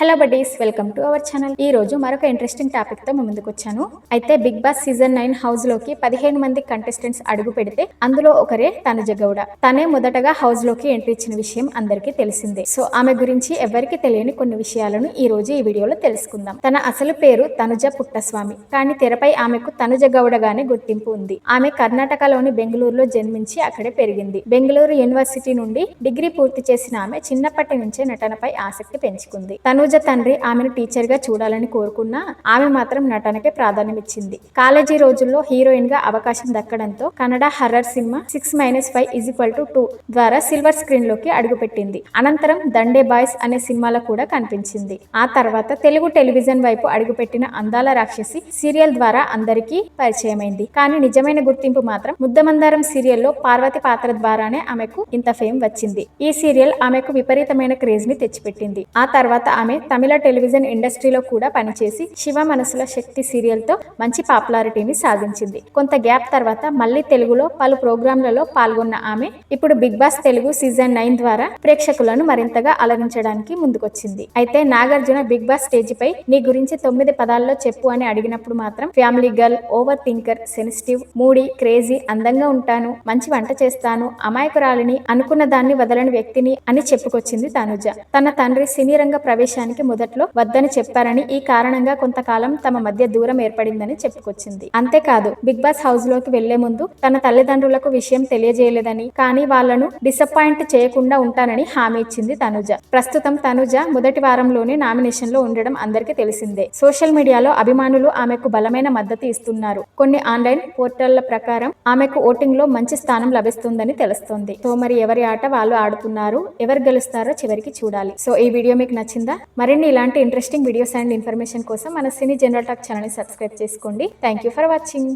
Hello buddies welcome to our channel ఈ రోజు మరొక ఇంట్రెస్టింగ్ టాపిక్తో ముందుకు వచ్చాను. అయితే బిగ్ బాస్ సీజన్ నైన్ హౌస్లోకి పదిహేను మంది కంటెస్టెంట్స్ అడుగు పెడితే అందులో ఒకరే తనుజ గౌడ. తనే మొదటగా హౌస్లోకి ఎంట్రీ ఇచ్చిన విషయం అందరికీ తెలిసిందే. సో ఆమె గురించి ఎవరికి తెలియని కొన్ని విషయాలను ఈ రోజు ఈ వీడియోలో తెలుసుకుందాం. తన అసలు పేరు తనుజ పుట్టస్వామి. కానీ తెరపై ఆమెకు తనుజ గౌడగానే గుర్తింపు ఉంది. ఆమె కర్ణాటకలోని బెంగళూరులో జన్మించి అక్కడే పెరిగింది. బెంగళూరు యూనివర్సిటీ నుండి డిగ్రీ పూర్తి చేసిన ఆమె చిన్నప్పటి నుంచే నటనపై ఆసక్తి పెంచుకుంది. తనుజ తండ్రి ఆమెను టీచర్గా చూడాలని కోరుకున్నా ఆమె మాత్రం నటనకే ప్రాధాన్యమిచ్చింది. కాలేజీ రోజుల్లో హీరోయిన్గా అవకాశం దక్కడంతో Kannada horror cinema six minus five is equal to two ద్వారా సిల్వర్ స్క్రీన్లోకి అడుగుపెట్టింది. అనంతరం దండే బాయ్స్ అనే సినిమాలో కూడా కనిపించింది. ఆ తర్వాత తెలుగు టెలివిజన్ వైపు అడుగుపెట్టిన అందాల రాక్షసి సీరియల్ ద్వారా అందరికీ పరిచయమైంది. కానీ నిజమైన గుర్తింపు మాత్రం ముద్దమందారం సీరియల్లో పార్వతి పాత్ర ద్వారానే ఆమెకు ఇంత ఫేమ్ వచ్చింది. ఈ సీరియల్ ఆమెకు విపరీతమైన క్రేజ్ని తెచ్చిపెట్టింది. ఆ తర్వాత ఆమె తమిళ టెలివిజన్ ఇండస్ట్రీలో కూడా పనిచేసి శివ మనసుల శక్తి సీరియల్తో మంచి పాపులారిటీని సాధించింది. కొంత గ్యాప్ తర్వాత మళ్ళీ తెలుగులో పలు ప్రోగ్రాంలలో పాల్గొన్న ఆమె ఇప్పుడు Bigg Boss Telugu season nine ద్వారా ప్రేక్షకులను మరింతగా అలరించడానికి ముందుకొచ్చింది. అయితే నాగార్జున బిగ్ బాస్ స్టేజ్ పై నీ గురించి తొమ్మిది పదాల్లో చెప్పు అని అడిగినప్పుడు మాత్రం family girl over thinker sensitive moody crazy అందంగా ఉంటాను మంచి వంట చేస్తాను అమాయకురాలిని అనుకున్న దాన్ని వదలని వ్యక్తిని అని చెప్పుకొచ్చింది తనుజ. తన తండ్రి సినీ రంగ విషయానికి మొదట్లో వద్దని చెప్పారని ఈ కారణంగా కొంతకాలం తమ మధ్య దూరం ఏర్పడిందని చెప్పుకొచ్చింది. అంతేకాదు బిగ్ బాస్ హౌస్లోకి వెళ్ళే ముందు తన తల్లిదండ్రులకు విషయం తెలియజేయలేదని కానీ వాళ్ళను డిసప్పాయింట్ చేయకుండా ఉంటానని హామీ ఇచ్చింది తనుజ. ప్రస్తుతం తనుజ మొదటి వారంలోనే నామినేషన్లో ఉండడం అందరికీ తెలిసిందే. సోషల్ మీడియాలో అభిమానులు ఆమెకు బలమైన మద్దతు ఇస్తున్నారు. కొన్ని ఆన్లైన్ పోర్టళ్ళ ప్రకారం ఆమెకు ఓటింగ్లో మంచి స్థానం లభిస్తుందని తెలుస్తోంది. సో మరి ఎవరి ఆట వాళ్ళు ఆడుతున్నారు ఎవరు గెలుస్తారో చివరికి చూడాలి. సో ఈ వీడియో మీకు నచ్చిందా? మరిన్ని ఇలాంటి ఇంట్రెస్టింగ్ వీడియోస్ అండ్ ఇన్ఫర్మేషన్ కోసం మన సినీ జనరల్ టాక్ ఛానల్ని సబ్స్క్రైబ్ చేసుకోండి. Thank you for watching